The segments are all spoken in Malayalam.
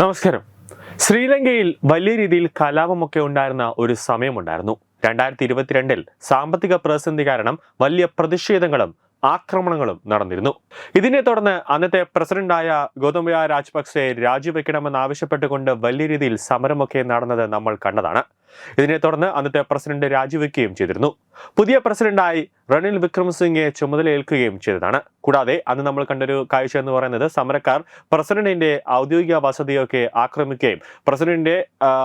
നമസ്കാരം. ശ്രീലങ്കയിൽ വലിയ രീതിയിൽ കലാപമൊക്കെ ഉണ്ടായിരുന്ന ഒരു സമയമുണ്ടായിരുന്നു. രണ്ടായിരത്തി ഇരുപത്തിരണ്ടിൽ സാമ്പത്തിക പ്രതിസന്ധി കാരണം വലിയ പ്രതിഷേധങ്ങളും ആക്രമണങ്ങളും നടന്നിരുന്നു. ഇതിനെ തുടർന്ന് അന്നത്തെ പ്രസിഡന്റായ ഗൗതമയ രാജപക്സെ രാജിവെക്കണമെന്ന് ആവശ്യപ്പെട്ടുകൊണ്ട് വലിയ രീതിയിൽ സമരമൊക്കെ നടന്നത് നമ്മൾ കണ്ടതാണ്. ഇതിനെ തുടർന്ന് അന്നത്തെ പ്രസിഡന്റ് രാജിവെക്കുകയും ചെയ്തിരുന്നു. പുതിയ പ്രസിഡന്റായി റണിൽ വിക്രമസിംഗെ ചുമതലയേൽക്കുകയും ചെയ്തതാണ്. കൂടാതെ അന്ന് നമ്മൾ കണ്ടൊരു കാഴ്ച എന്ന് പറയുന്നത് സമരക്കാർ പ്രസിഡന്റിന്റെ ഔദ്യോഗിക വസതിയൊക്കെ ആക്രമിക്കുകയും പ്രസിഡന്റിന്റെ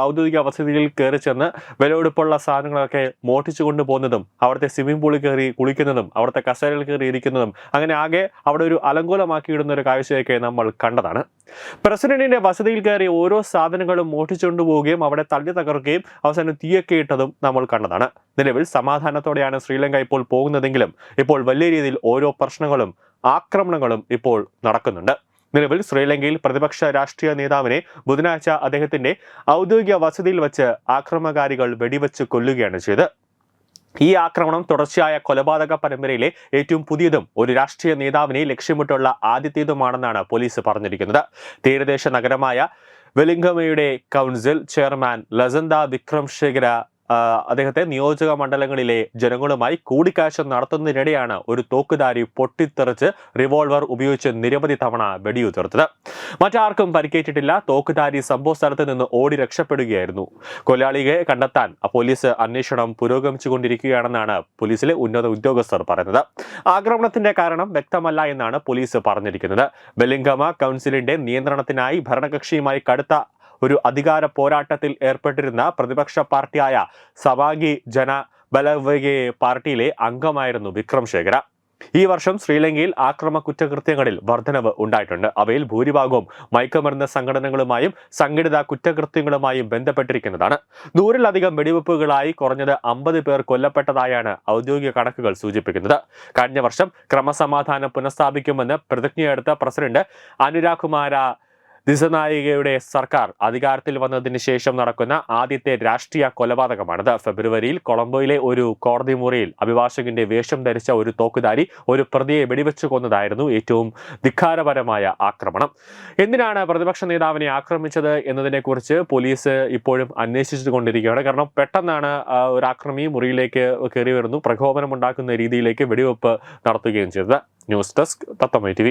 ഔദ്യോഗിക വസതിയിൽ കയറി ചെന്ന് വിലവെടുപ്പുള്ള സാധനങ്ങളൊക്കെ മോട്ടിച്ചു കൊണ്ടുപോകുന്നതും അവിടുത്തെ സ്വിമ്മിംഗ് പൂളിൽ കയറി കുളിക്കുന്നതും അവിടുത്തെ കസേരയിൽ കയറി ഇരിക്കുന്നതും അങ്ങനെ ആകെ അവിടെ ഒരു അലങ്കോലമാക്കിയിടുന്ന ഒരു കാഴ്ചയൊക്കെ നമ്മൾ കണ്ടതാണ്. പ്രസിഡന്റിന്റെ വസതിയിൽ കയറി ഓരോ സാധനങ്ങളും മോഷ്ടിച്ചുകൊണ്ടുപോവുകയും അവിടെ തള്ളി തകർക്കുകയും അവസാനം തീയൊക്കെ ഇട്ടതും നമ്മൾ കണ്ടതാണ്. നിലവിൽ സമാധാനത്തോടെയാണ് ശ്രീലങ്ക ഇപ്പോൾ പോകുന്നതെങ്കിലും ഇപ്പോൾ വലിയ രീതിയിൽ ഓരോ പ്രശ്നങ്ങളും ആക്രമണങ്ങളും ഇപ്പോൾ നടക്കുന്നുണ്ട്. നിലവിൽ ശ്രീലങ്കയിൽ പ്രതിപക്ഷ രാഷ്ട്രീയ നേതാവിനെ ബുധനാഴ്ച അദ്ദേഹത്തിന്റെ ഔദ്യോഗിക വസതിയിൽ വെച്ച് ആക്രമണകാരികൾ വെടിവെച്ച് കൊല്ലുകയാണ് ചെയ്തത്. ഈ ആക്രമണം തുടർച്ചയായ കൊലപാതക പരമ്പരയിലെ ഏറ്റവും പുതിയതും ഒരു രാഷ്ട്രീയ നേതാവിനെ ലക്ഷ്യമിട്ടുള്ള ആദ്യത്തേതുമാണെന്നാണ് പോലീസ് പറഞ്ഞിരിക്കുന്നത്. തീരദേശ നഗരമായ വെലിംഗമയുടെ council chairman Lasantha Wickramasekara ആ, അദ്ദേഹത്തെ നിയോജക മണ്ഡലങ്ങളിലെ ജനങ്ങളുമായി കൂടിക്കാഴ്ച നടത്തുന്നതിനിടെയാണ് ഒരു തോക്കുധാരി പൊട്ടിത്തെറിച്ച് റിവോൾവർ ഉപയോഗിച്ച് നിരവധി തവണ വെടിയുതിർത്തത്. മറ്റാർക്കും പരിക്കേറ്റിട്ടില്ല. തോക്കുധാരി സംഭവ സ്ഥലത്ത് നിന്ന് ഓടി രക്ഷപ്പെടുകയായിരുന്നു. കൊലയാളിയെ കണ്ടെത്താൻ പോലീസ് അന്വേഷണം പുരോഗമിച്ചുകൊണ്ടിരിക്കുകയാണെന്നാണ് പോലീസിലെ ഉന്നത ഉദ്യോഗസ്ഥർ പറയുന്നത്. ആക്രമണത്തിന്റെ കാരണം വ്യക്തമല്ല എന്നാണ് പോലീസ് പറഞ്ഞിരിക്കുന്നത്. ബെലിംഗമ കൗൺസിലിന്റെ നിയന്ത്രണത്തിനായി ഭരണകക്ഷിയുമായി കടുത്ത ഒരു അധികാര പോരാട്ടത്തിൽ ഏർപ്പെട്ടിരുന്ന പ്രതിപക്ഷ പാർട്ടിയായ സവാഗി ജന ബലവകെ പാർട്ടിയിലെ അംഗമായിരുന്നു വിക്രം ശേഖര. ഈ വർഷം ശ്രീലങ്കയിൽ ആക്രമ കുറ്റകൃത്യങ്ങളിൽ വർധനവ് ഉണ്ടായിട്ടുണ്ട്. അവയിൽ ഭൂരിഭാഗവും മയക്കുമരുന്ന് സംഘടനകളുമായും സംഘടിത കുറ്റകൃത്യങ്ങളുമായും ബന്ധപ്പെട്ടിരിക്കുന്നതാണ്. നൂറിലധികം വെടിവെപ്പുകളായി കുറഞ്ഞത് അമ്പത് പേർ കൊല്ലപ്പെട്ടതായാണ് ഔദ്യോഗിക കണക്കുകൾ സൂചിപ്പിക്കുന്നത്. കഴിഞ്ഞ വർഷം ക്രമസമാധാനം പുനഃസ്ഥാപിക്കുമെന്ന് പ്രതിജ്ഞയെടുത്ത പ്രസിഡന്റ് അനുരാഗ് കുമാര ദിസനായികയുടെ സർക്കാർ അധികാരത്തിൽ വന്നതിന് ശേഷം നടക്കുന്ന ആദ്യത്തെ രാഷ്ട്രീയ കൊലപാതകമാണിത് ഫെബ്രുവരിയിൽ കൊളംബോയിലെ ഒരു കോടതി മുറിയിൽ അഭിഭാഷകന്റെ വേഷം ധരിച്ച ഒരു തോക്കുധാരി ഒരു പ്രതിയെ വെടിവെച്ചു കൊന്നതായിരുന്നു ഏറ്റവും ധിക്കാരപരമായ ആക്രമണം. എന്തിനാണ് പ്രതിപക്ഷ നേതാവിനെ ആക്രമിച്ചത് എന്നതിനെക്കുറിച്ച് പോലീസ് ഇപ്പോഴും അന്വേഷിച്ചു കൊണ്ടിരിക്കുകയാണ്. കാരണം പെട്ടെന്നാണ് ഒരു ആക്രമി മുറിയിലേക്ക് കയറി വരുന്നു. പ്രകോപനമുണ്ടാക്കുന്ന രീതിയിലേക്ക് വെടിവെപ്പ് നടത്തുകയും ചെയ്തത്. ന്യൂസ് ഡെസ്ക് തത്തമ്മ ടി